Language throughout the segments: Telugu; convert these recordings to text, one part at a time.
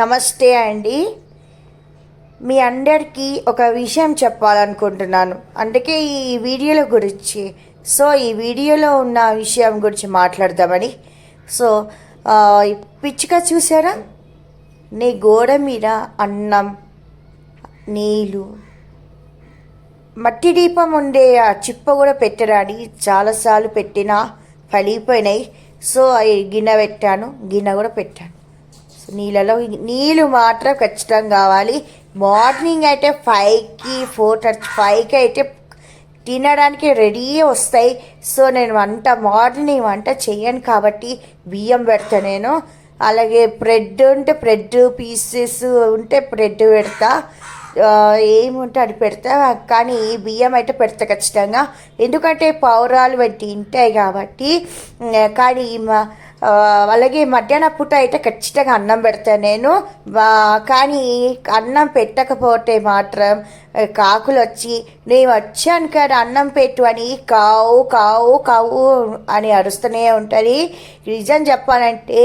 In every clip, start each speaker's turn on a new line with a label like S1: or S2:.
S1: నమస్తే అండి. మీ అందరికీ ఒక విషయం చెప్పాలనుకుంటున్నాను. అందుకే ఈ వీడియోల గురించి సో ఈ వీడియోలో ఉన్న విషయం గురించి మాట్లాడదామని. సో పిచ్చిక చూసారా? నీ గోడ మీద అన్నం నీళ్ళు మట్టి దీపం ఉండే ఆ చిప్ప కూడా పెట్టడానికి చాలాసార్లు పెట్టినా పలిగిపోయినాయి సో అవి గిన్నె పెట్టాను గిన్నె కూడా పెట్టాను. సో నీళ్ళలో నీళ్ళు మాత్రం ఖచ్చితంగా కావాలి. మార్నింగ్ అయితే ఫైవ్కి ఫోర్ థర్టీ ఫైవ్కి అయితే తినడానికి రెడీ వస్తాయి. సో నేను వంట మార్నింగ్ వంట చేయను కాబట్టి బియ్యం పెడతా నేను. అలాగే బ్రెడ్ ఉంటే బ్రెడ్ పీసెస్ ఉంటే బ్రెడ్ పెడతా. ఏముంటే అది పెడతా. కానీ బియ్యం అయితే పెడతా ఖచ్చితంగా. ఎందుకంటే పౌరాలు వంటి తింటాయి కాబట్టి. కానీ మా- అలాగే మధ్యాహ్న పూట అయితే ఖచ్చితంగా అన్నం పెడతాను నేను. కానీ అన్నం పెట్టకపోతే మాత్రం కాకులు వచ్చి నేను వచ్చాను కదా అన్నం పెట్టు అని కావు కావు కావు అని అరుస్తూనే ఉంటుంది. నిజం చెప్పాలంటే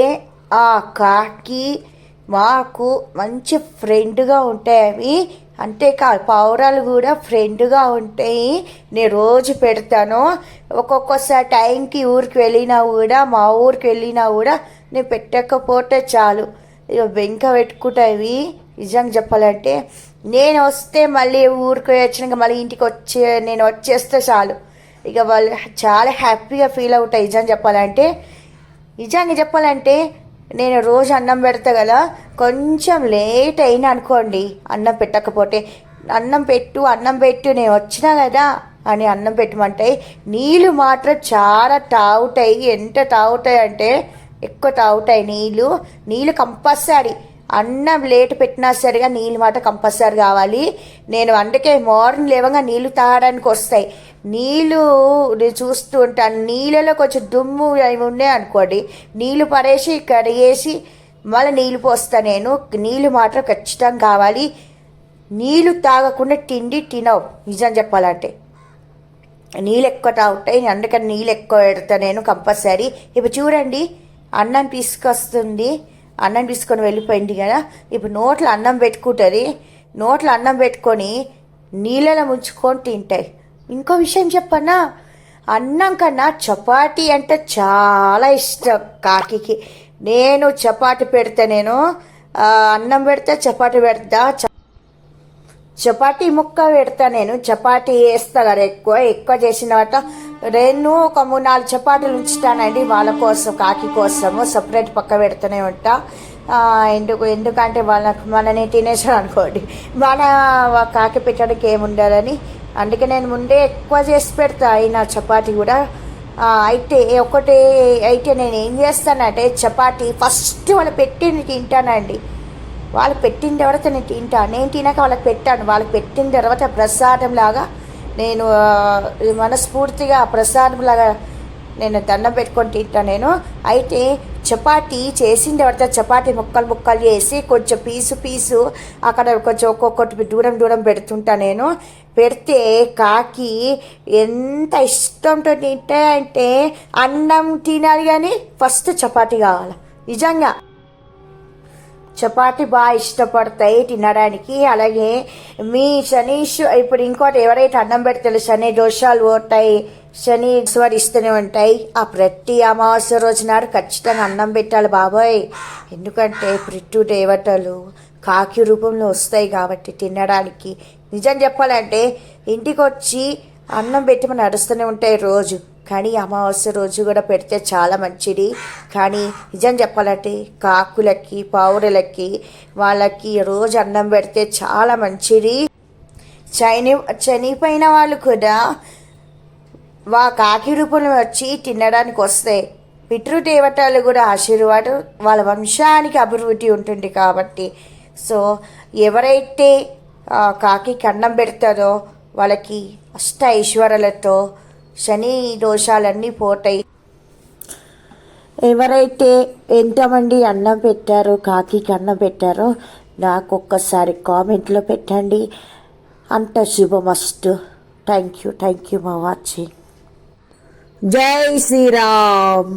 S1: ఆ కాకి మాకు మంచి ఫ్రెండ్గా ఉంటాయి అవి. అంతేకాదు పావురాలు కూడా ఫ్రెండ్గా ఉంటాయి నేను రోజు పెడతాను. ఒక్కొక్కసారి టైంకి ఊరికి వెళ్ళినా కూడా మా ఊరికి వెళ్ళినా కూడా నేను పెట్టకపోతే చాలు. ఇక వెంక పెట్టుకుంటాయి నిజంగా చెప్పాలంటే నేను వస్తే మళ్ళీ ఊరికి వచ్చినాక మళ్ళీ ఇంటికి వచ్చే నేను వచ్చేస్తే చాలు. ఇక వాళ్ళు చాలా హ్యాపీగా ఫీల్ అవుతాయి నిజంగా చెప్పాలంటే నిజంగా చెప్పాలంటే నేను రోజు అన్నం పెడతా కదా కొంచెం లేట్ అయినా అనుకోండి అన్నం పెట్టకపోతే అన్నం పెట్టు అన్నం పెట్టు నేను వచ్చినా కదా అని అన్నం పెట్టమంటాయి నీళ్ళు మాత్రం చాలా తాగుతాయి. ఎంత తాగుతాయి అంటే ఎక్కువ తాగుతాయి నీళ్ళు. నీళ్ళు కంపల్సరీ అన్నం లేట్ పెట్టినా సరిగా నీళ్ళు మాట కంపల్సరీ కావాలి. నేను అందుకే మార్నింగ్ లేవగా నీళ్ళు తాగడానికి వస్తాయి. నీళ్ళు చూస్తూ ఉంటాను నీళ్ళలో కొంచెం దుమ్ము అవి ఉన్నాయి అనుకోండి. నీళ్ళు పడేసి కడిగేసి మళ్ళీ నీళ్ళు పోస్తా నేను. నీళ్ళు మాత్రం ఖచ్చితంగా కావాలి. నీళ్ళు తాగకుండా తిండి తినవు. నిజం చెప్పాలంటే. నీళ్ళు ఎక్కువ తాగుతాయి. అందుకని నీళ్ళు ఎక్కువ పెడతా నేను కంపల్సరీ. ఇప్పుడు చూడండి అన్నం తీసుకొస్తుంది. అన్నం తీసుకొని వెళ్ళిపోయింది కదా. ఇప్పుడు నోట్లో అన్నం పెట్టుకుంటుంది. నోట్లో అన్నం పెట్టుకొని నీళ్ళలో ముంచుకొని తింటాయి. ఇంకో విషయం చెప్పనా? అన్నం కన్నా చపాతి అంటే చాలా ఇష్టం కాకికి. నేను చపాతి పెడితే నేను అన్నం పెడితే చపాతి పెడతా చపాతీ ముక్క పెడతా నేను. చపాతీ వేస్తా కదా ఎక్కువ. ఎక్కువ చేసిన తర్వాత రెండు ఒక మూడు నాలుగు చపాతీలు ఉంచుతానండి. వాళ్ళ కోసం కాకి కోసము సపరేట్ పక్క పెడుతూనే ఉంటా. ఎందుకు ఎందుకంటే వాళ్ళకి మనని తినేసాడు అనుకోండి. మన కాకి పెట్టడానికి ఏముండాలని అందుకే నేను ముందే ఎక్కువ చేసి పెడతా. అయిన చపాతీ కూడా. అయితే ఒకటి అయితే నేను ఏం చేస్తానంటే చపాతీ ఫస్ట్ వాళ్ళు పెట్టి తింటానండి. వాళ్ళు పెట్టిన తర్వాత నేను తింటా నేను తినాక వాళ్ళకి పెట్టాను. వాళ్ళకి పెట్టిన తర్వాత ప్రసాదం లాగా నేను మనస్ఫూర్తిగా ప్రసాదం లాగా నేను దండం పెట్టుకొని తింటా నేను. అయితే చపాతీ చేసిన తర్వాత చపాతీ ముక్కలు ముక్కలు చేసి కొంచెం పీసు పీసు అక్కడ కొంచెం ఒక్కొక్కటి దూరం దూరం పెడుతుంటా నేను. పెడితే కాకి ఎంత ఇష్టంతో తింటే అంటే అన్నం తినాలి కానీ ఫస్ట్ చపాతీ కావాలి. నిజంగా. చపాతి బాగా ఇష్టపడతాయి తినడానికి. అలాగే మీ శనీష్ ఇప్పుడు ఇంకోటి ఎవరైతే అన్నం పెడతారో శని దోషాలు పోతాయి శని స్వరిస్తూనే ఉంటాయి. ఆ ప్రతి అమావాస్య రోజు నాడు ఖచ్చితంగా అన్నం పెట్టాలి బాబాయ్. ఎందుకంటే ప్రిట్టు దేవతలు కాకి రూపంలో వస్తాయి కాబట్టి తినడానికి. నిజం చెప్పాలంటే ఇంటికి వచ్చి అన్నం పెట్టి మనం నడుస్తూనే ఉంటాయి రోజు. కానీ అమావాస్య రోజు కూడా పెడితే చాలా మంచిది. కానీ నిజం చెప్పాలంటే కాకులకి పావురలకి వాళ్ళకి రోజు అన్నం పెడితే చాలా మంచిది. చని చనిపోయిన వాళ్ళు కూడా వా కాకి రూపంలో వచ్చి తినడానికి వస్తాయి పితృదేవతలు కూడా ఆశీర్వాదం వాళ్ళ వంశానికి అభివృద్ధి ఉంటుంది కాబట్టి. సో ఎవరైతే కాకి కన్నం అన్నం పెడతారో వాళ్ళకి అష్ట ఐశ్వర్యాలతో శని దోషాలన్నీ పోతాయి. ఎవరైతే ఎంతమంది అన్నం పెట్టారో కాకికి అన్నం పెట్టారో నాకు ఒక్కసారి కామెంట్లో పెట్టండి. అంత శుభమస్తు. థ్యాంక్ యూ థ్యాంక్ యూ మా వాచింగ్ జై శ్రీరామ్.